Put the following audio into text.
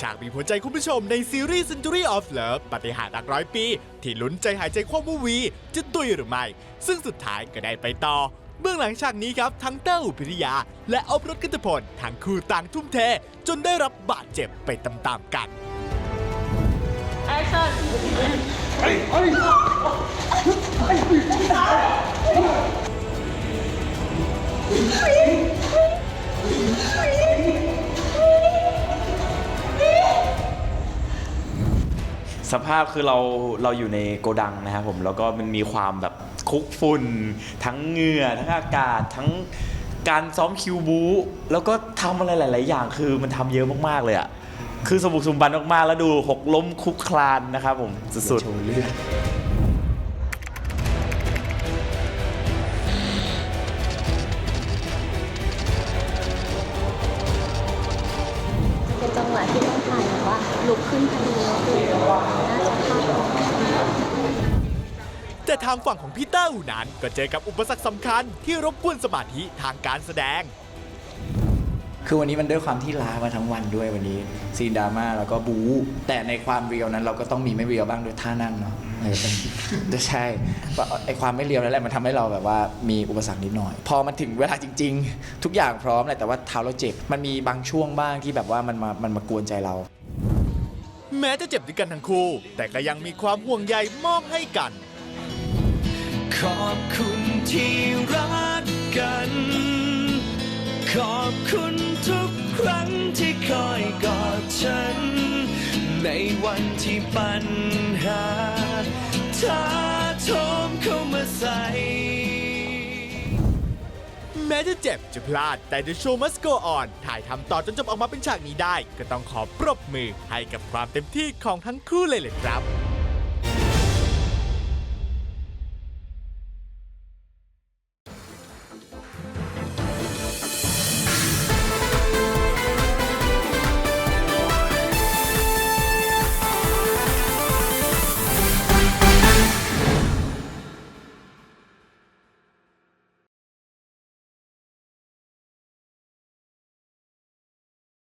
ฉากบีบหัวใจคุณผู้ชมในซีรีส์ Century of Love ปฏิหารรักร้อยปี ที่ลุ้นใจหายใจคว่ำว่าวี จะตุยหรือไม่ ซึ่งสุดท้ายก็ได้ไปต่อ เบื้องหลังฉากนี้ครับทั้งเต้าอุพิริยา และออฟรถกันตพลทั้งคู่ต่างทุ่มเท จนได้รับบาดเจ็บไปตามๆกัน สภาพคือเราเราอยู่ในโกดังนะครับผมแล้วก็มันมีความแบบคุกฝุ่นทั้งเหงื่อทั้งอากาศทั้งการซ้อมคิวบูแล้วก็ทำอะไรหลาย ๆ อย่างคือมันทำเยอะมากๆเลยอะคือสมบุกสมบันมากๆแล้วดูหกล้มคุกคลานนะครับผมสุดๆเป็นจั งหวะที่ต้องถ่ายแบบว่าลุกขึ้นพอดีแล้วคือน่าจะพลาดแต่ทางฝั่งของพี่เต้านั้นก็เจอกับอุปสรรคสำคัญที่รบกวนสมาธิทางการแสดง คือวันนี้มันด้วยความที่ล้ามาทั้งวันด้วยวันนี้ซีนดราม่าแล้วก็บู๊แต่ในความเรียวนั้นเราก็ต้องมีไม่เรียวบ้างด้วยท่านั่งเนาะเออเป็นใช่ไอความไม่เรียวนั่นแหละมันทำให้เราแบบว่ามีอุปสรรคนิดหน่อย พอมันถึงเวลาจริง ๆ ทุกอย่างพร้อมแหละแต่ว่าเท้าเราเจ็บมันมีบางช่วงบ้างที่แบบว่ามันมามันมากวนใจเรา แม้จะเจ็บด้วยกันทั้งคู่ แต่ก็ยังมีความห่วงใยมอบให้กัน ขอบคุณที่รัก คุณทุกครั้งที่คอยกอดฉัน ในวันที่ปัญหาท้าโถมเข้ามาใส่แม้จะเจ็บจะพลาดแต่ The Show Must Go On ถ่ายทำต่อจนจบออกมาเป็นฉากนี้ได้ ก็ต้องขอปรบมือให้กับความเต็มที่ของทั้งคู่เลยเลยครับ